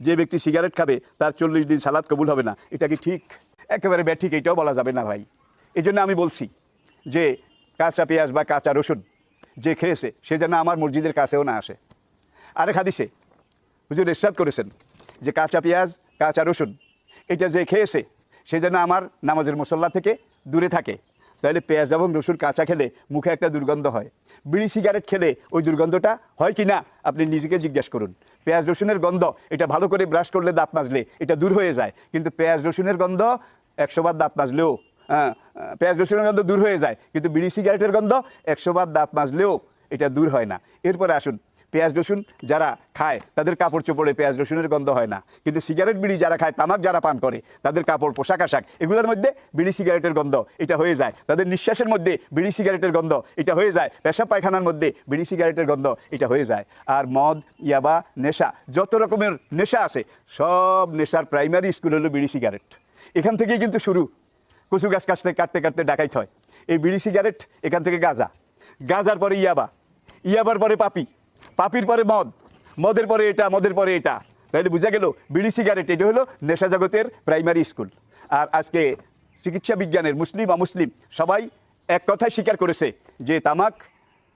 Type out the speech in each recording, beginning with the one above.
যে ব্যক্তি সিগারেট খাবে, তার চল্লিশ দিন সালাদ কবুল হবে না। এটা কি ঠিক? একেবারে ব্যাঠিক, এটাও বলা যাবে না ভাই। এই জন্য আমি বলছি যে কাঁচা পেঁয়াজ বা কাঁচা রসুন যে খেয়েছে, সে যেন আমার মসজিদের কাছেও না আসে। আরেক হাদিসে হুজুর ইরশাদ করেছেন যে কাঁচা পেঁয়াজ, কাঁচা রসুন, এটা যে খেয়েছে, সে যেন আমার নামাজের মশল্লা থেকে দূরে থাকে। তাহলে পেঁয়াজ এবং রসুন কাঁচা খেলে মুখে একটা দুর্গন্ধ হয়। বিড়ি সিগারেট খেলে ওই দুর্গন্ধটা হয় কি না, আপনি নিজেকে জিজ্ঞেস করুন। পেঁয়াজ রসুনের গন্ধ, এটা ভালো করে ব্রাশ করলে দাঁত মাজলে, এটা দূর হয়ে যায়। কিন্তু পেঁয়াজ রসুনের গন্ধ একশোবার দাঁত মাজলেও হ্যাঁ পেঁয়াজ রসুনের গন্ধ দূর হয়ে যায়। কিন্তু বিড়ি সিগারেটের গন্ধ একশোবার দাঁত মাজলেও, এটা দূর হয় না। এরপরে আসুন পেঁয়াজ রসুন যারা খায়, তাদের কাপড় চোপড়ে পেঁয়াজ রসুনের গন্ধ হয় না। কিন্তু সিগারেট বিড়ি যারা খায়, তামাক যারা পান করে, তাদের কাপড়, পোশাক আশাক, এগুলোর মধ্যে বিড়ি সিগারেটের গন্ধ, এটা হয়ে যায়। তাদের নিঃশ্বাসের মধ্যে বিড়ি সিগারেটের গন্ধ, এটা হয়ে যায়। পেশাব পায়খানার মধ্যে বিড়ি সিগারেটের গন্ধ, এটা হয়ে যায়। আর মদ, ইয়াবা, নেশা, যত রকমের নেশা আছে, সব নেশার প্রাইমারি স্কুল হলো বিড়ি সিগারেট। এখান থেকেই কিন্তু শুরু। কচু গাছ কাটতে কাটতে কাটতে ডাকাইত হয়। এই বিড়ি সিগারেট এখান থেকে গাঁজা। গাঁজার পরে ইয়াবা। ইয়াবার পরে পাপি। পাপির পরে মদ। মদের পরে এটা, মদের পরে এটা। তাহলে বোঝা গেল, বিড়ি সিগারেট এটা হলো নেশা জগতের প্রাইমারি স্কুল আর আজকে চিকিৎসা বিজ্ঞানের মুসলিম, অমুসলিম, সবাই এক কথায় স্বীকার করেছে যে তামাক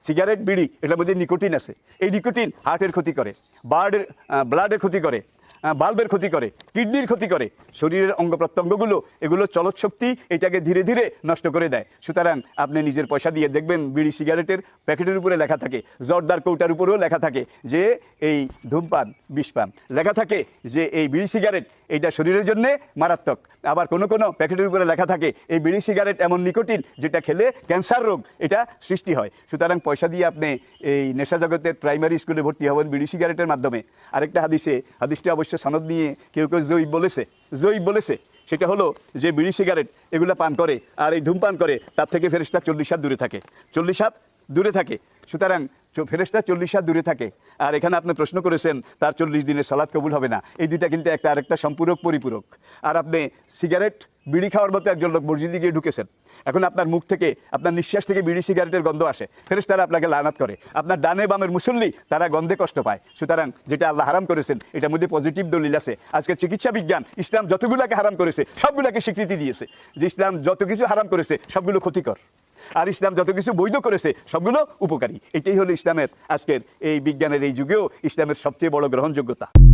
সিগারেট বিড়ি, এটার মধ্যে নিকোটিন আছে। এই নিকোটিন হার্টের ক্ষতি করে বার্ডের ব্লাডের ক্ষতি করে। বাল্বের ক্ষতি করে, কিডনির ক্ষতি করে, শরীরের অঙ্গ প্রত্যঙ্গগুলো, এগুলো চলৎ শক্তি এটাকে ধীরে ধীরে নষ্ট করে দেয়। সুতরাং আপনি নিজের পয়সা দিয়ে দেখবেন বিড়ি সিগারেটের প্যাকেটের উপরে লেখা থাকে, জর্দার কৌটার উপরেও লেখা থাকে যে এই ধূমপান বিষপান লেখা থাকে যে এই বিড়ি সিগারেট এইটা শরীরের জন্য মারাত্মক। আবার কোনো কোনো প্যাকেটের উপরে লেখা থাকে, এই বিড়ি সিগারেট এমন নিকোটিন যেটা খেলে ক্যান্সার রোগ এটা সৃষ্টি হয়। সুতরাং পয়সা দিয়ে আপনি এই নেশা জগতের প্রাইমারি স্কুলে ভর্তি হবেন বিড়ি সিগারেটের মাধ্যমে। আরেকটা হাদিসে, হাদিসটা অবশ্য সনদ নিয়ে কেউ কেউ জয়ীব বলেছে জয়ীব বলেছে। সেটা হলো যে বিড়ি সিগারেট এগুলো পান করে আর এই ধূমপান করে, তার থেকে ফেরেস্তা চল্লিশ হাত দূরে থাকে। চল্লিশ হাত দূরে থাকে। সুতরাং ফেরেশতা চল্লিশ হাত দূরে থাকে। আর এখানে আপনি প্রশ্ন করেছেন, তার চল্লিশ দিনের সালাদ কবুল হবে না। এই দুইটা কিন্তু একটা আরেকটা সম্পূরক, পরিপূরক। আর আপনি সিগারেট, বিড়ি খাওয়ার মতো একজন লোক মসজিদে গিয়ে ঢুকেছেন। এখন আপনার মুখ থেকে, আপনার নিঃশ্বাস থেকে বিড়ি সিগারেটের গন্ধ আসে। ফেরেশতারা আপনাকে লানাত করে। আপনার ডানে বামের মুসল্লি, তারা গন্ধে কষ্ট পায়। সুতরাং যেটা আল্লাহ হারাম করেছেন, এটার মধ্যে পজিটিভ দলিল আছে। আজকে চিকিৎসা বিজ্ঞান, ইসলাম যতগুলোকে হারাম করেছে, সবগুলোকে স্বীকৃতি দিয়েছে। যে ইসলাম যত কিছু হারাম করেছে, সবগুলো ক্ষতিকর। আর ইসলাম যত কিছু বৈধ করেছে, সবগুলো উপকারী। এটাই হলো ইসলামের আজকের এই বিজ্ঞানের এই যুগেও ইসলামের সবচেয়ে বড় গ্রহণযোগ্যতা।